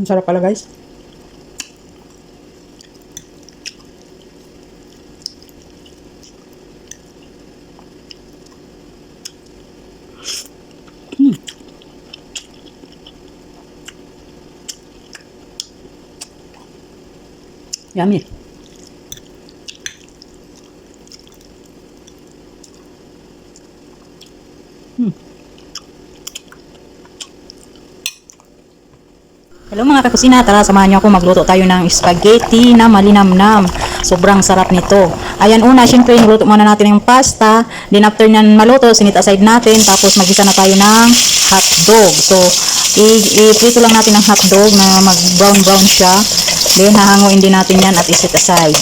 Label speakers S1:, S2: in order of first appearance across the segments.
S1: Ang sarap pala guys. Mm. Yummy. Hello mga kakusina, tara samahan niyo ako magluto tayo ng spaghetti na malinamnam. Sobrang sarap nito. Ayan una, syempre luto muna natin yung pasta. Then after nyan maluto, sinit aside natin. Tapos magisa na tayo ng hotdog. So, i- i-prito lang natin ng hotdog na mag-brown-brown siya. Then hahanguin din natin yan at isit aside.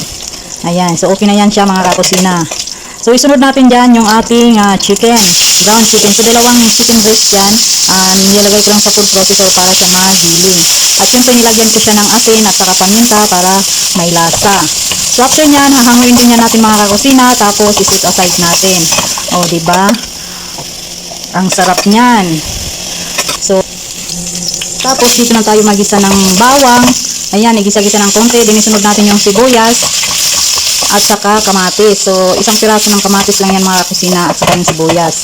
S1: Ayan, so okay na yan siya mga kakusina. So, isunod natin dyan yung ating ah, chicken, brown chicken. So, dalawang chicken breast dyan. Um, nilagay ko lang sa food processor para siya magiling. At syempre, nilagyan ko siya ng asin at saka paminta para may lasa. So, after nyan, hahanguin din yan natin mga kakusina. Tapos, isit aside natin. O, ba? Ang sarap niyan. So, tapos, dito na tayo magisa ng bawang. Ayan, igisa-gisa ng konti. Then, isunod natin yung sibuyas at saka kamatis. So, isang piraso ng kamatis lang yan mga kusina at saka yung sibuyas.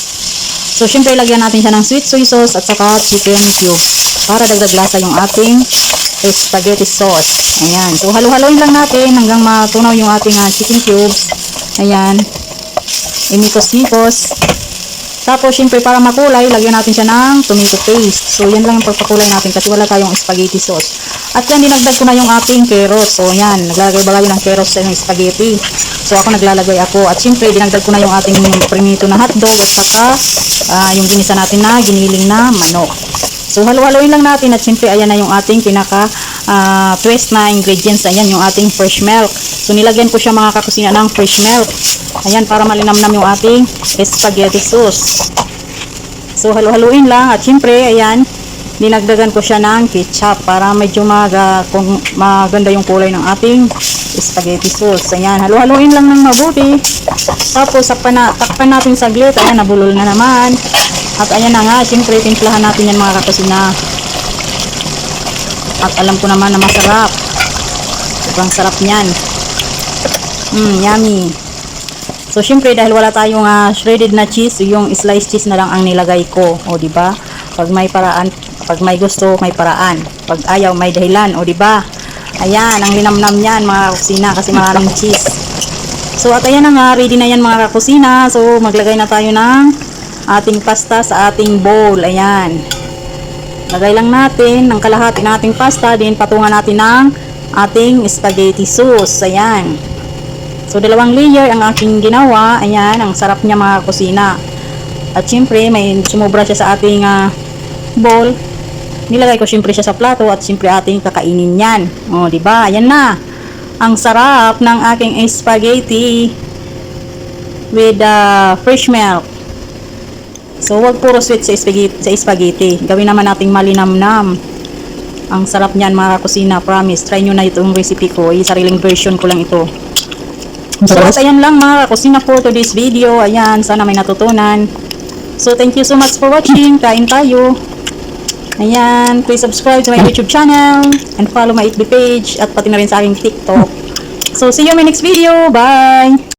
S1: So, syempre, lagyan natin siya ng sweet soy sauce at saka chicken cubes para dagdag lasa yung ating spaghetti sauce. Ayan. So, halo-haloin lang natin hanggang matunaw yung ating ah, chicken cubes. Ayan. Imikos-mikos. Tapos, syempre, para makulay, lagyan natin siya ng tomato paste. So, yan lang yung pagpakulay natin kasi wala tayong spaghetti sauce. At yan, dinagdag ko na yung ating carrots. So, yan, naglalagay ba kayo ng carrots sa inyong spaghetti? So, ako naglalagay ako. At syempre, dinagdag ko na yung ating prinito na hotdog at saka ah, yung ginisa natin na giniling na manok. So, halo-haloin lang natin at syempre, ayan na yung ating pinaka ah, twist na ingredients. Ayan, yung ating fresh milk. So, nilagyan ko siya mga kakusina ng fresh milk. Ayan, para malinamnam yung ating spaghetti sauce. So, halo-haluin lang. At syempre, ayan, dinagdagan ko siya ng ketchup para medyo maga, kung maganda yung kulay ng ating spaghetti sauce. Ayan, halo-haluin lang ng mabuti. Tapos, na, takpan natin saglit. Ayan, nabulol na naman. At ayan na nga, syempre, timplahan natin yan mga kakusina. At alam ko naman na masarap. Sobrang sarap niyan. Mmm, yummy. So, syempre, dahil wala tayong ah, shredded na cheese, yung sliced cheese na lang ang nilagay ko. O, di ba? Pag may paraan, pag may gusto, may paraan. Pag ayaw, may dahilan. O, di ba? Ayan, ang linamnam yan, mga kusina, kasi maraming cheese. So, at ayan na nga, ready na yan, mga kakusina. So, maglagay na tayo ng ating pasta sa ating bowl. Ayan. Lagay lang natin ng kalahati ng ating pasta, din patungan natin ng ating spaghetti sauce. Ayan. So, dalawang layer ang aking ginawa. Ayan, ang sarap niya mga kusina. At syempre, may sumobra siya sa ating ah, bowl. Nilagay ko syempre siya sa plato at syempre ating kakainin yan. O, di ba? Ayan na. Ang sarap ng aking spaghetti with ah, fresh milk. So, wag puro sweet sa spaghetti, sa spaghetti. Gawin naman nating malinamnam. Ang sarap niyan mga kusina, promise. Try nyo na itong recipe ko. Yung sariling version ko lang ito. So, at ayan lang mga kusina for today's video. Ayan, sana may natutunan. So, thank you so much for watching. Kain tayo. Ayan, please subscribe to my YouTube channel and follow my FB page at pati na rin sa aking TikTok. So, see you in my next video. Bye!